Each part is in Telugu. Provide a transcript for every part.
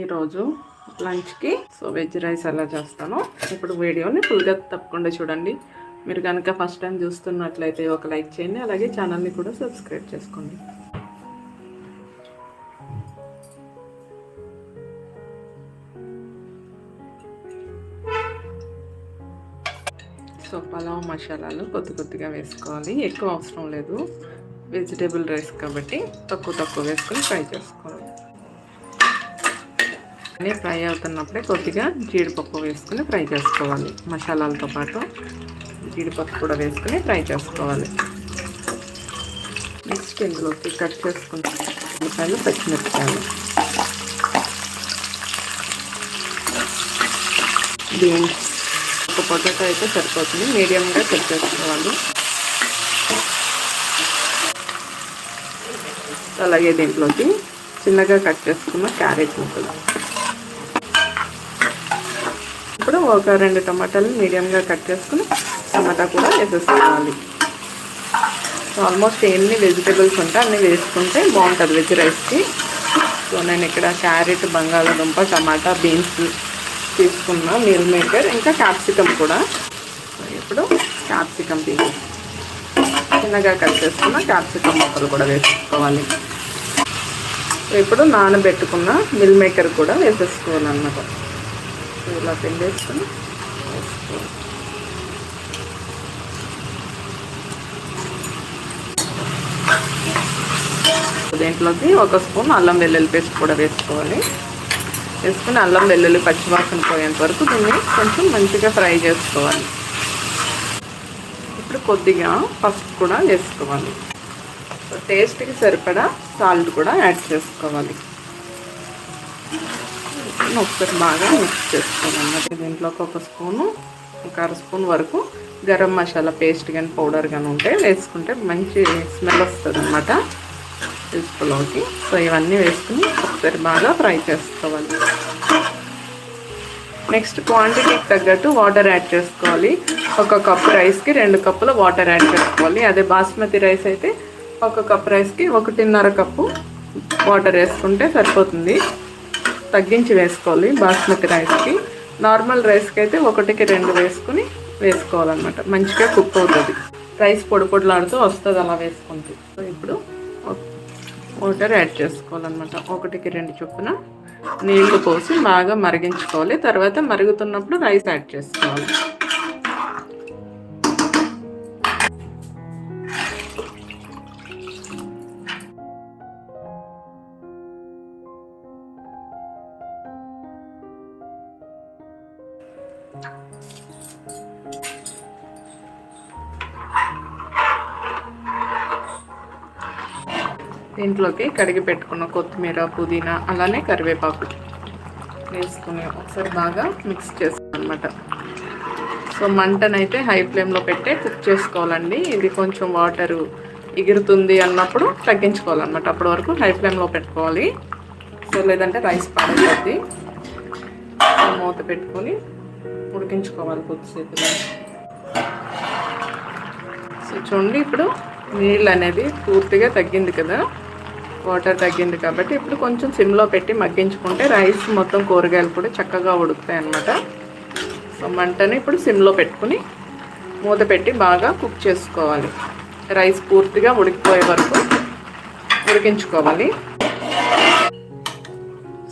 ఈరోజు లంచ్కి. సో వెజ్ రైస్ ఎలా చేస్తానో ఇప్పుడు వీడియోని ఫుల్గా తప్పకుండా చూడండి. మీరు కనుక ఫస్ట్ టైం చూస్తున్నట్లయితే ఒక లైక్ చేయండి అలాగే ఛానల్ని కూడా సబ్స్క్రైబ్ చేసుకోండి. సో పలావ్ మసాలాలు కొద్ది కొద్దిగా వేసుకోవాలి. ఎక్కువ అవసరం లేదు. వెజిటేబుల్ రైస్ కాబట్టి తక్కువ తక్కువ వేసుకొని ఫ్రై చేసుకోవాలి. అన్నీ ఫ్రై అవుతున్నప్పుడే కొద్దిగా జీడిపప్పు వేసుకుని ఫ్రై చేసుకోవాలి. మసాలాలతో పాటు జీడిపప్పు కూడా వేసుకుని ఫ్రై చేసుకోవాలి. నెక్స్ట్ ఇందులోకి కట్ చేసుకున్న ఉల్లిపాయలు పచ్చిమిరపకాయలు. బీన్స్ ఒక పొటాటో అయితే సరిపోతుంది. మీడియంగా కట్ చేసుకోవాలి. అలాగే దీంట్లోకి చిన్నగా కట్ చేసుకున్న క్యారెట్ ముక్కలు. ఇప్పుడు ఒక రెండు టమాటాలు మీడియంగా కట్ చేసుకుని టమాటా కూడా వేసేసుకోవాలి. సో ఆల్మోస్ట్ ఎన్ని వెజిటేబుల్స్ ఉంటే అన్నీ వేసుకుంటే బాగుంటుంది వెజ్ రైస్కి సో నేను ఇక్కడ క్యారెట్ బంగాళదుంప టమాటా బీన్స్ తీసుకున్న మీల్ మేకర్ ఇంకా క్యాప్సికమ్ కూడా. ఇప్పుడు క్యాప్సికమ్ పీస్ చిన్నగా కట్ చేసుకున్న క్యాప్సికమ్ మొక్కలు కూడా వేసుకోవాలి. ఇప్పుడు నానబెట్టుకున్న మిల్ మేకర్ కూడా వేసేసుకోవాలన్నమాట. ఇలా పెళ్ళేసుకుని వేసుకోవాలి. దీంట్లోకి ఒక స్పూన్ అల్లం వెల్లుల్లి పేస్ట్ కూడా వేసుకోవాలి. వేసుకుని అల్లం వెల్లుల్లి పచ్చివాసన పోయేంత వరకు దీన్ని కొంచెం మంచిగా ఫ్రై చేసుకోవాలి. ఇప్పుడు కొద్దిగా పసుపు కూడా వేసుకోవాలి. టేస్ట్కి సరిపడా సాల్ట్ కూడా యాడ్ చేసుకోవాలి. ఒకసారి బాగా మిక్స్ చేసుకోవాలన్నమాట దీంట్లోకి ఒక స్పూను ఒక అర స్పూన్ వరకు గరం మసాలా పేస్ట్ కానీ పౌడర్ కానీ ఉంటే వేసుకుంటే మంచి స్మెల్ వస్తుంది అనమాట పులుసులోకి సో ఇవన్నీ వేసుకుని ఒకసారి బాగా ఫ్రై చేసుకోవాలి. నెక్స్ట్ క్వాంటిటీకి తగ్గట్టు వాటర్ యాడ్ చేసుకోవాలి. ఒక కప్ రైస్కి రెండు కప్పుల వాటర్ యాడ్ చేసుకోవాలి. అదే బాస్మతి రైస్ అయితే ఒక కప్ రైస్కి ఒకటిన్నర కప్పు వాటర్ వేసుకుంటే సరిపోతుంది. తగ్గించి వేసుకోవాలి బాస్మతి రైస్కి. నార్మల్ రైస్కి అయితే ఒకటికి రెండు వేసుకుని వేసుకోవాలన్నమాట. మంచిగా కుక్ అవుతుంది. రైస్ పొడి పొడిలాడుతూ వస్తుంది అలా వేసుకుంటూ. సో ఇప్పుడు వాటర్ యాడ్ చేసుకోవాలన్నమాట. ఒకటికి రెండు చొప్పున నీళ్ళు పోసి బాగా మరిగించుకోవాలి. తర్వాత మరుగుతున్నప్పుడు రైస్ యాడ్ చేసుకోవాలి. దీంట్లోకి కడిగి పెట్టుకున్న కొత్తిమీర పుదీనా అలానే కరివేపాకు వేసుకుని ఒకసారి బాగా మిక్స్ చేసుకోవాలన్నమాట సో మంటనైతే హై ఫ్లేమ్లో పెట్టే కుక్ చేసుకోవాలండి. ఇది కొంచెం వాటరు ఎగురుతుంది అన్నప్పుడు తగ్గించుకోవాలన్నమాట. అప్పటి వరకు హై ఫ్లేమ్లో పెట్టుకోవాలి. సో లేదంటే రైస్ పాడైపోద్ది మూత పెట్టుకొని ఉడికించుకోవాలి కొద్దిసేపు సో చూడండి ఇప్పుడు నీళ్ళు అనేది పూర్తిగా తగ్గింది కదా. వాటర్ తగ్గింది కాబట్టి ఇప్పుడు కొంచెం సిమ్లో పెట్టి మగ్గించుకుంటే రైస్ మొత్తం కూరగాయలు కూడా చక్కగా ఉడుకుతాయి అన్నమాట. సో మంటని ఇప్పుడు సిమ్లో పెట్టుకుని మూత పెట్టి బాగా కుక్ చేసుకోవాలి. రైస్ పూర్తిగా ఉడికిపోయే వరకు ఉడికించుకోవాలి.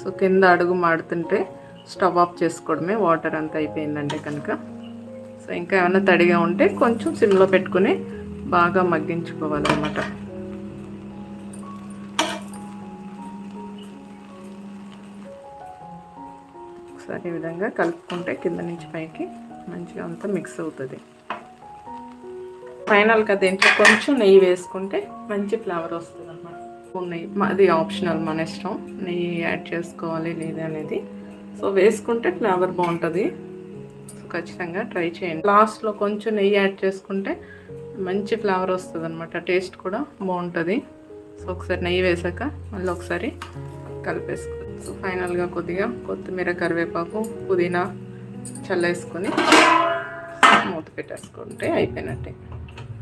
సో కింద అడుగు మాడుతుంటే స్టవ్ ఆఫ్ చేసుకోవడమే వాటర్ అంతా అయిపోయిందంటే కనుక. సో ఇంకా ఏమైనా తడిగా ఉంటే కొంచెం సిమ్లో పెట్టుకుని బాగా మగ్గించుకోవాలన్నమాట. ఒకసారి ఈ విధంగా కలుపుకుంటే కింద నుంచి పైకి మంచిగా అంతా మిక్స్ అవుతుంది. ఫైనల్గా దీంట్లో కొంచెం నెయ్యి వేసుకుంటే మంచి ఫ్లేవర్ వస్తుంది అన్నమాట నెయ్యి అది ఆప్షనల్ మన ఇష్టం. నెయ్యి యాడ్ చేసుకోవాలి లేదా అనేది. సో వేసుకుంటే ఫ్లేవర్ బాగుంటుంది. సో ఖచ్చితంగా ట్రై చేయండి. లాస్ట్లో కొంచెం నెయ్యి యాడ్ చేసుకుంటే మంచి ఫ్లేవర్ వస్తుంది అనమాట టేస్ట్ కూడా బాగుంటుంది. సో ఒకసారి నెయ్యి వేసాక మళ్ళీ ఒకసారి కలిపేసుకోండి సో ఫైనల్గా కొద్దిగా కొత్తిమీర కరివేపాకు పుదీనా చల్లేసుకొని మూత పెట్టేసుకుంటే అయిపోయినట్టే.